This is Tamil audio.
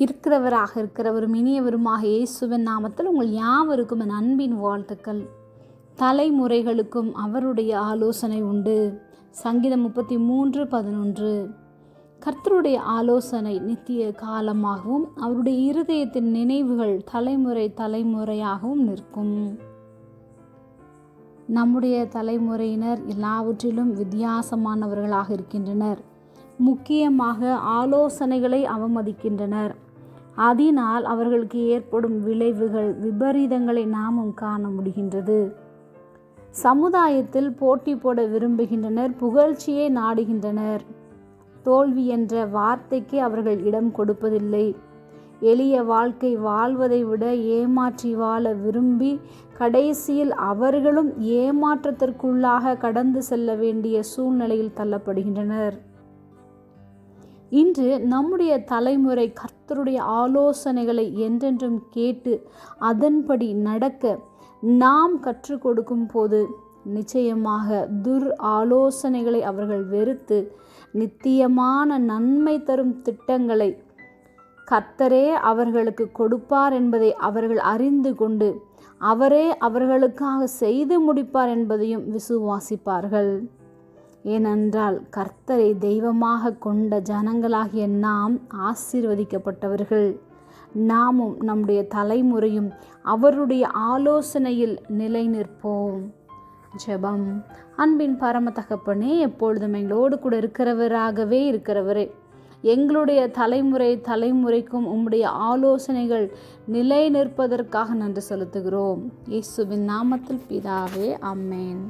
இருக்கிறவராக இருக்கிறவரும் இனியவருமாக இயேசுவின் நாமத்தில் உங்கள் யாவருக்கும் என் அன்பின் வாழ்த்துக்கள். தலைமுறைகளுக்கும் அவருடைய ஆலோசனை உண்டு. சங்கீதம் முப்பத்தி மூன்று பதினொன்று. கர்த்தருடைய ஆலோசனை நித்திய காலமாகவும் அவருடைய இருதயத்தின் நினைவுகள் தலைமுறை தலைமுறையாகவும் நிற்கும். நம்முடைய தலைமுறையினர் எல்லாவற்றிலும் வித்தியாசமானவர்களாக இருக்கின்றனர். முக்கியமாக ஆலோசனைகளை அவமதிக்கின்றனர். அதனால் அவர்களுக்கு ஏற்படும் விளைவுகள் விபரீதங்களை நாமும் காண முடிகின்றது. சமுதாயத்தில் போட்டி போட விரும்புகின்றனர் புகழ்ச்சியை நாடுகின்றனர். தோல்வி என்ற வார்த்தைக்கு அவர்கள் இடம் கொடுப்பதில்லை. எளிய வாழ்க்கை வாழ்வதை விட ஏமாற்றி வாழ விரும்பி கடைசியில் அவர்களும் ஏமாற்றத்திற்குள்ளாக கடந்து செல்ல வேண்டிய சூழ்நிலையில் தள்ளப்படுகின்றனர். இன்று நம்முடைய தலைமுறை கர்த்தருடைய ஆலோசனைகளை என்றென்றும் கேட்டு அதன்படி நடக்க நாம் கற்றுக் கொடுக்கும் போது நிச்சயமாக துர் ஆலோசனைகளை அவர்கள் வெறுத்து நித்தியமான நன்மை தரும் திட்டங்களை கர்த்தரே அவர்களுக்கு கொடுப்பார் என்பதை அவர்கள் அறிந்து கொண்டு அவரே அவர்களுக்காக செய்து முடிப்பார் என்பதையும் விசுவாசிப்பார்கள். ஏனென்றால் கர்த்தரை தெய்வமாக கொண்ட ஜனங்களாகிய நாம் ஆசீர்வதிக்கப்பட்டவர்கள். நாமும் நம்முடைய தலைமுறையும் அவருடைய ஆலோசனையில் நிலை நிற்போம் ஜெபம். அன்பின் பரமதகப்பனே எப்பொழுதும் எங்களோடு கூட இருக்கிறவராகவே இருக்கிறவரே. எங்களுடைய தலைமுறை தலைமுறைக்கும் உம்முடைய ஆலோசனைகள் நிலை நிற்பதற்காக நன்றி செலுத்துகிறோம். இயேசுவின் நாமத்தில் பிதாவே அம்மேன்